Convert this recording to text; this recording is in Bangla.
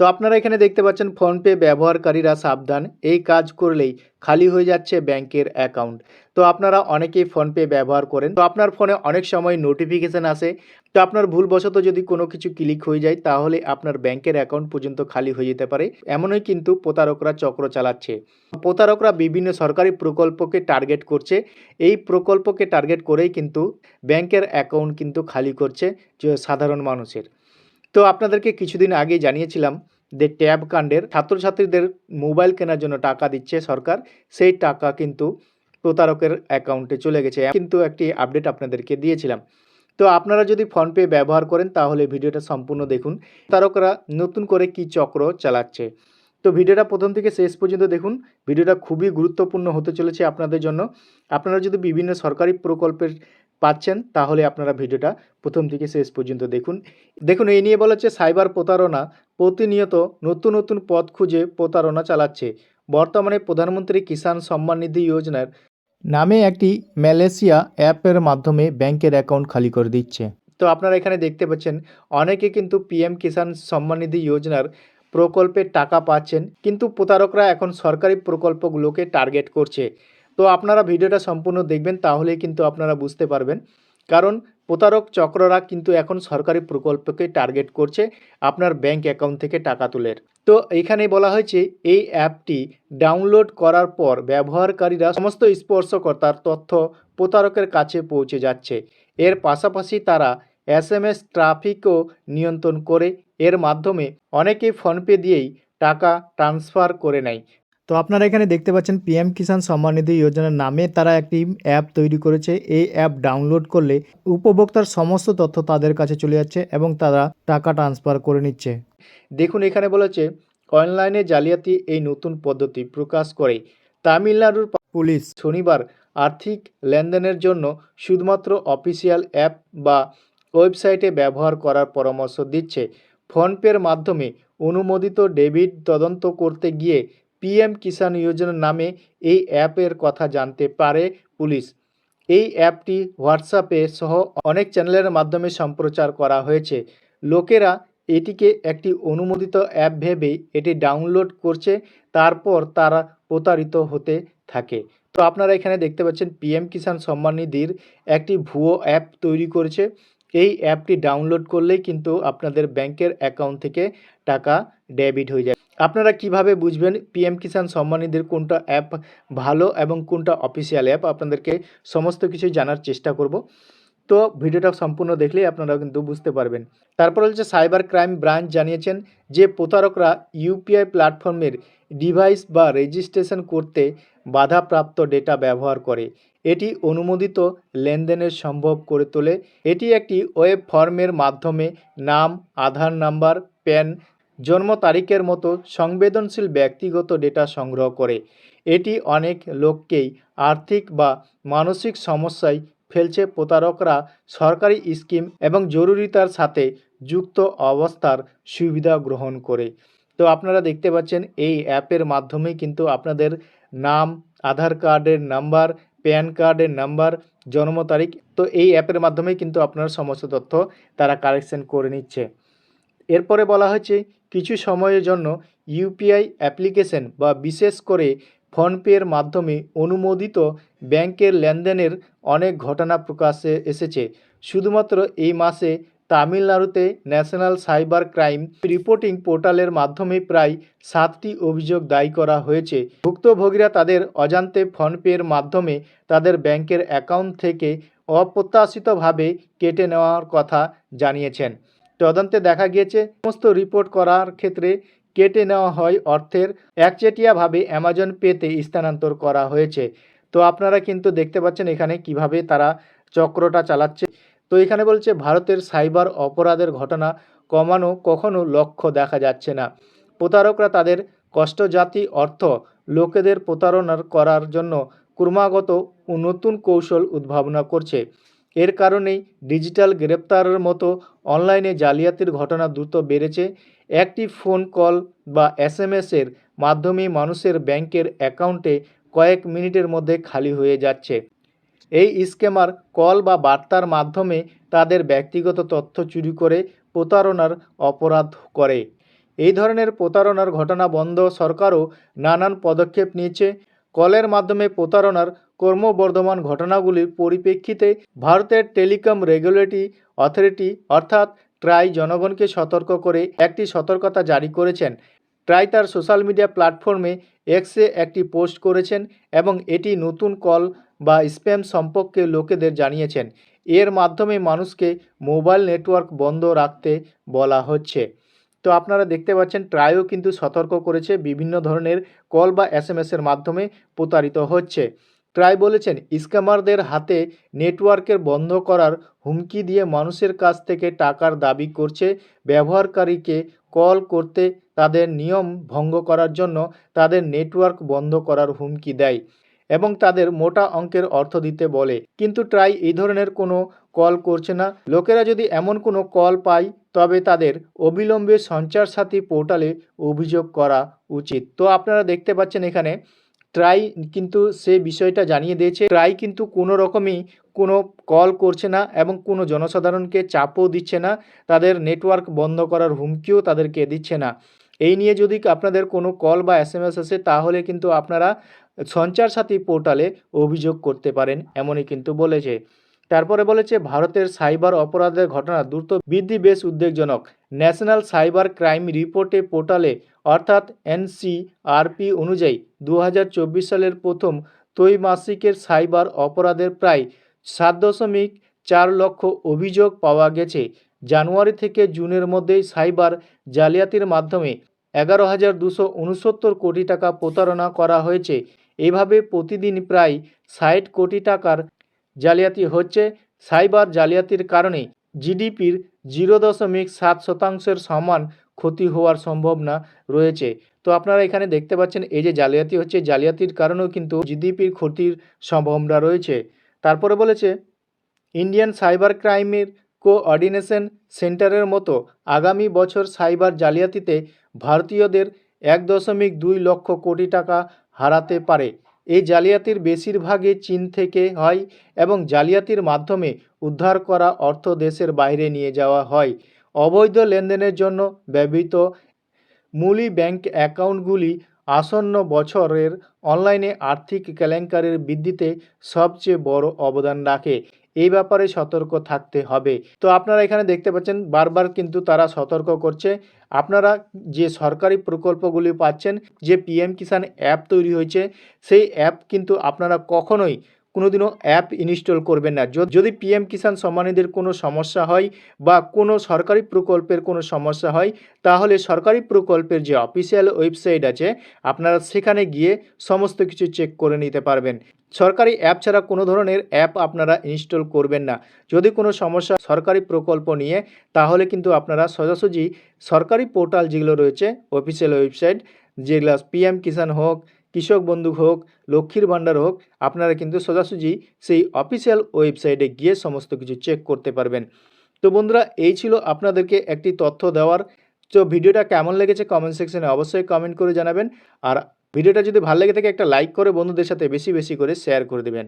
তো আপনারা এখানে দেখতে পাচ্ছেন ফোনপে ব্যবহারকারীরা সাবধান। এই কাজ করলেই খালি হয়ে যাচ্ছে ব্যাংকের অ্যাকাউন্ট। তো আপনারা অনেকেই ফোনপে ব্যবহার করেন। তো আপনার ফোনে অনেক সময় নোটিফিকেশান আসে। তো আপনার ভুলবশত যদি কোনো কিছু ক্লিক হয়ে যায়, তাহলে আপনার ব্যাংকের অ্যাকাউন্ট পর্যন্ত খালি হয়ে যেতে পারে। এমনই কিন্তু প্রতারকরা চক্র চালাচ্ছে। প্রতারকরা বিভিন্ন সরকারি প্রকল্পকে টার্গেট করছে। এই প্রকল্পকে টার্গেট করেই কিন্তু ব্যাংকের অ্যাকাউন্ট কিন্তু খালি করছে সাধারণ মানুষের। তো আপনাদেরকে কিছুদিন আগে জানিয়েছিলাম যে ট্যাব কাণ্ডের ছাত্রছাত্রীদের মোবাইল কেনার জন্য টাকা দিচ্ছে সরকার। সেই টাকা কিন্তু প্রতারকের অ্যাকাউন্টে চলে গেছে। কিন্তু একটি আপডেট আপনাদেরকে দিয়েছিলাম। তো আপনারা যদি ফোনপে ব্যবহার করেন তাহলে ভিডিওটা সম্পূর্ণ দেখুন। প্রতারকরা নতুন করে কি চক্র চালাচ্ছে। তো ভিডিওটা প্রথম থেকে শেষ পর্যন্ত দেখুন। ভিডিওটা খুবই গুরুত্বপূর্ণ হতে চলেছে আপনাদের জন্য। আপনারা যদি বিভিন্ন সরকারি প্রকল্পের পাচ্ছেন, তাহলে আপনারা ভিডিওটা প্রথম থেকে শেষ পর্যন্ত দেখুন। দেখুন, এই নিয়ে বলা হচ্ছে সাইবার প্রতারণা প্রতিনিয়ত নতুন নতুন পথ খুঁজে প্রতারণা চালাচ্ছে। বর্তমানে প্রধানমন্ত্রী কিষাণ সম্মান নিধি যোজনার নামে একটি মালয়েশিয়া অ্যাপের মাধ্যমে ব্যাংকের অ্যাকাউন্ট খালি করে দিচ্ছে। তো আপনারা এখানে দেখতে পাচ্ছেন, অনেকে কিন্তু পিএম কিষাণ সম্মান নিধি যোজনার প্রকল্পের টাকা পাচ্ছেন, কিন্তু প্রতারকরা এখন সরকারি প্রকল্পগুলোকে টার্গেট করছে। তো আপনারা ভিডিওটা সম্পূর্ণ দেখবেন, তাহলেই কিন্তু আপনারা বুঝতে পারবেন। কারণ প্রতারক চক্ররা কিন্তু এখন সরকারি প্রকল্পকে টার্গেট করছে আপনার ব্যাংক অ্যাকাউন্ট থেকে টাকা তুলের। তো এখানে বলা হয়েছে, এই অ্যাপটি ডাউনলোড করার পর ব্যবহারকারীরা সমস্ত স্পর্শকর্তার তথ্য প্রতারকের কাছে পৌঁছে যাচ্ছে। এর পাশাপাশি তারা এস এম এস ট্রাফিকও নিয়ন্ত্রণ করে। এর মাধ্যমে অনেকে ফোনপে দিয়েই টাকা ট্রান্সফার করে নেয়। তো আপনারা এখানে দেখতে পাচ্ছেন পিএম কিষাণ সম্মান নিধি যোজনার নামে তারা একটি অ্যাপ তৈরি করেছে। এই অ্যাপ ডাউনলোড করলে উপভোক্তার সমস্ত তথ্য তাদের কাছে চলে যাচ্ছে এবং তারা টাকা ট্রান্সফার করে নিচ্ছে। দেখুন, এখানে বলেছে অনলাইনে জালিয়াতি এই নতুন পদ্ধতি প্রকাশ করে। তামিলনাড়ুর পুলিশ শনিবার আর্থিক লেনদেনের জন্য শুধুমাত্র অফিসিয়াল অ্যাপ বা ওয়েবসাইটে ব্যবহার করার পরামর্শ দিচ্ছে। ফোনপের মাধ্যমে অনুমোদিত ডেবিট তদন্ত করতে গিয়ে পিএম কিষাণ যোজনা নামে এই অ্যাপের কথা জানতে পারে পুলিশ। এই অ্যাপটি হোয়াটসঅ্যাপে সহ অনেক চ্যানেলের মাধ্যমে সম্প্রচার করা হয়েছে। লোকেরা এটিকে একটি অনুমোদিত অ্যাপ ভেবে এটি ডাউনলোড করছে, তারপর তারা প্রতারিত হতে থাকে। তো আপনারা এখানে দেখতে পাচ্ছেন পিএম কিষাণ সম্মান নিধির একটি ভুয়ো অ্যাপ তৈরি করেছে। এই অ্যাপটি ডাউনলোড করলেই কিন্তু আপনাদের ব্যাংকের অ্যাকাউন্ট থেকে টাকা ডেবিট হয়ে যায়। আপনারা কীভাবে বুঝবেন পিএম কিষাণ সম্মান নিধির কোনটা অ্যাপ ভালো এবং কোনটা অফিসিয়াল অ্যাপ আপনাদেরকে সমস্ত কিছু জানার চেষ্টা করব। তো ভিডিওটা সম্পূর্ণ দেখলেই আপনারা কিন্তু বুঝতে পারবেন। তারপর হচ্ছে সাইবার ক্রাইম ব্রাঞ্চ জানিয়েছেন যে প্রতারকরা ইউপিআই প্ল্যাটফর্মের ডিভাইস বা রেজিস্ট্রেশন করতে বাধাপ্রাপ্ত ডেটা ব্যবহার করে। এটি অনুমোদিত লেনদেনের সম্ভব করে তোলে। এটি একটি ওয়েব ফর্মের মাধ্যমে নাম, আধার নাম্বার প্যান জন্ম তারিখের মতো সংবেদনশীল ব্যক্তিগত ডেটা সংগ্রহ করে। এটি অনেক লোককেই আর্থিক বা মানসিক সমস্যায় ফেলছে প্রতারকরা, সরকারি স্কিম এবং জরুরিতার সাথে যুক্ত অবস্থার সুবিধা গ্রহণ করে। তো আপনারা দেখতে পাচ্ছেন, এই অ্যাপের মাধ্যমেই কিন্তু আপনাদের নাম, আধার কার্ডের নাম্বার, প্যান কার্ডের নাম্বার, জন্ম তারিখ, তো এই অ্যাপের মাধ্যমেই কিন্তু আপনার সমস্ত তথ্য তারা কালেকশন করে নিচ্ছে। এরপরে বলা হয়েছে, কিছু সময়ের জন্য ইউপিআই অ্যাপ্লিকেশন বা বিশেষ করে ফোনপের মাধ্যমে অনুমোদিত ব্যাংকের লেনদেনের অনেক ঘটনা প্রকাশে এসেছে। শুধুমাত্র এই মাসে তামিলনাড়ুতে ন্যাশনাল সাইবার ক্রাইম রিপোর্টিং পোর্টালের মাধ্যমে প্রায় সাতটি অভিযোগ দায়ী করা হয়েছে। ভুক্তভোগীরা তাদের অজান্তে ফোনপের মাধ্যমে তাদের ব্যাংকের অ্যাকাউন্ট থেকে অপ্রত্যাশিতভাবে কেটে নেওয়ার কথা জানিয়েছেন। তদন্তে দেখা গিয়েছে, সমস্ত রিপোর্ট করার ক্ষেত্রে কেটে নেওয়া হয় অর্থের একচেটিয়াভাবে অ্যামাজন পেতে স্থানান্তর করা হয়েছে। তো আপনারা কিন্তু দেখতে পাচ্ছেন এখানে কীভাবে তারা চক্রটা চালাচ্ছে। তো এখানে বলছে, ভারতের সাইবার অপরাধের ঘটনা কমানো কখনো লক্ষ্য দেখা যাচ্ছে না। প্রতারকরা তাদের কষ্টজাতি অর্থ লোকেদের প্রতারণার করার জন্য ক্রমাগত নতুন কৌশল উদ্ভাবনা করছে। এর কারণেই ডিজিটাল গ্রেপ্তারের মতো অনলাইনে জালিয়াতির ঘটনা দ্রুত বেড়েছে। একটি ফোন কল বা এস এসের মাধ্যমে মানুষের ব্যাংকের অ্যাকাউন্টে কয়েক মিনিটের মধ্যে খালি হয়ে যাচ্ছে। এই স্ক্যামার কল বা বার্তার মাধ্যমে তাদের ব্যক্তিগত তথ্য চুরি করে প্রতারণার অপরাধ করে। এই ধরনের প্রতারণার ঘটনা বন্ধ সরকারও নানান পদক্ষেপ নিয়েছে। কলের মাধ্যমে প্রতারণার ক্রমবর্ধমান ঘটনাগুলির পরিপ্রেক্ষিতে ভারতের টেলিকম রেগুলেটরি অথরিটি অর্থাৎ ট্রাই জনগণকে সতর্ক করে একটি সতর্কতা জারি করেছেন। ট্রাই তার সোশ্যাল মিডিয়া প্ল্যাটফর্মে এক্সে একটি পোস্ট করেছেন এবং এটি নতুন কল বা স্প্যাম সম্পর্কে লোকেদের জানিয়েছেন। এর মাধ্যমে মানুষকে মোবাইল নেটওয়ার্ক বন্ধ রাখতে বলা হচ্ছে। তো আপনারা দেখতে পাচ্ছেন ট্রাইও কিন্তু সতর্ক করেছে, বিভিন্ন ধরনের কল বা এস এম এসের মাধ্যমে প্রতারিত হচ্ছে। ট্রাই বলেছেন, স্ক্যামারদের হাতে নেটওয়ার্কের বন্ধ করার হুমকি দিয়ে মানুষের কাছ থেকে টাকার দাবি করছে, ব্যবহারকারীকে কল করতে তাদের নিয়ম ভঙ্গ করার জন্য তাদের নেটওয়ার্ক বন্ধ করার হুমকি দেয়। এবং তাদের মোটা অঙ্কের অর্থ দিতে বলে। কিন্তু ট্রাই এই ধরনের কোনো কল করছে না। লোকেরা যদি এমন কোনো কল পায়, তবে তাদের অবিলম্বে সঞ্চার সাথী পোর্টালে অভিযোগ করা উচিত। তো আপনারা দেখতে পাচ্ছেন এখানে, ট্রাই কিন্তু সে বিষয়টা জানিয়ে দিয়েছে। ট্রাই কিন্তু কোনো রকমই কোনো কল করছে না এবং কোনো জনসাধারণকে চাপও দিচ্ছে না। তাদের নেটওয়ার্ক বন্ধ করার হুমকিও তাদেরকে দিচ্ছে না। এই নিয়ে যদি আপনাদের কোনো কল বা এস এম এস আসে, তাহলে কিন্তু আপনারা সঞ্চার সাথী পোর্টালে অভিযোগ করতে পারেন, এমনই কিন্তু বলেছে। তারপরে বলেছে, ভারতের সাইবার অপরাধের ঘটনা দ্রুত বৃদ্ধি, বেশ উদ্বেগজনক। ন্যাশনাল সাইবার ক্রাইম রিপোর্টে পোর্টালে, অর্থাৎ এনসিআরপি অনুযায়ী দু হাজার চব্বিশ সালের প্রথম ত্রৈমাসিকের সাইবার অপরাধের প্রায় সাত দশমিক চার লক্ষ অভিযোগ পাওয়া গেছে। জানুয়ারি থেকে জুনের মধ্যেই সাইবার জালিয়াতির মাধ্যমে এগারো হাজার দুশো উনসত্তর কোটি টাকা প্রতারণা করা হয়েছে। এভাবে প্রতিদিন প্রায় ষাট কোটি টাকার জালিয়াতি হচ্ছে। সাইবার জালিয়াতির কারণে জিডিপির জিরো দশমিক সাত শতাংশের সমান ক্ষতি হওয়ার সম্ভাবনা রয়েছে। তো আপনারা এখানে দেখতে পাচ্ছেন, এই যে জালিয়াতি হচ্ছে, জালিয়াতির কারণেও কিন্তু জিডিপির ক্ষতির সম্ভাবনা রয়েছে। তারপরে বলেছে, ইন্ডিয়ান সাইবার ক্রাইমের কোঅর্ডিনেশন সেন্টারের মতো আগামী বছর সাইবার জালিয়াতিতে ভারতীয়দের এক দশমিক দুই লক্ষ কোটি টাকা হারাতে পারে। এই জালিয়াতির বেশিরভাগই চীন থেকে হয় এবং জালিয়াতির মাধ্যমে উদ্ধার করা অর্থ দেশের বাইরে নিয়ে যাওয়া হয়। অবৈধ লেনদেনের জন্য ব্যবহৃত মূলি ব্যাংক অ্যাকাউন্টগুলি আসন্ন বছরের অনলাইনে আর্থিক কেলেঙ্কারির বৃদ্ধিতে সবচেয়ে বড় অবদান রাখে। এই ব্যাপারে সতর্ক থাকতে হবে। তো আপনারা এখানে দেখতে পাচ্ছেন, বারবার কিন্তু তারা সতর্ক করছে। আপনারা যে সরকারি প্রকল্পগুলি পাচ্ছেন, যে পিএম কিষাণ অ্যাপ তৈরি হয়েছে, সেই অ্যাপ কিন্তু আপনারা কখনোই কোনোদিনও অ্যাপ ইনস্টল করবেন না। যদি পিএম কিষাণ সম্মানীদের কোনো সমস্যা হয় বা কোনো সরকারি প্রকল্পের কোনো সমস্যা হয়, তাহলে সরকারি প্রকল্পের যে অফিসিয়াল ওয়েবসাইট আছে, আপনারা সেখানে গিয়ে সমস্ত কিছু চেক করে নিতে পারবেন। সরকারি অ্যাপ ছাড়া কোনো ধরনের অ্যাপ আপনারা ইনস্টল করবেন না। যদি কোনো সমস্যা সরকারি প্রকল্প নিয়ে, তাহলে কিন্তু আপনারা সোজাসুজি সরকারি পোর্টাল যেগুলো রয়েছে, অফিসিয়াল ওয়েবসাইট, যেগুলো পিএম কিষাণ হোক কৃষক বন্ধু হোক, লক্ষ্মীর ভাণ্ডার হোক, আপনারা কিন্তু সোজাসুজি সেই অফিসিয়াল ওয়েবসাইটে গিয়ে সমস্ত কিছু চেক করতে পারবেন। তো বন্ধুরা, এই ছিল আপনাদেরকে একটি তথ্য দেওয়ার। তো ভিডিওটা কেমন লেগেছে কমেন্ট সেকশনে অবশ্যই কমেন্ট করে জানাবেন। আর ভিডিওটা যদি ভালো লেগে থাকে, একটা লাইক করে বন্ধুদের সাথে বেশি বেশি করে শেয়ার করে দেবেন।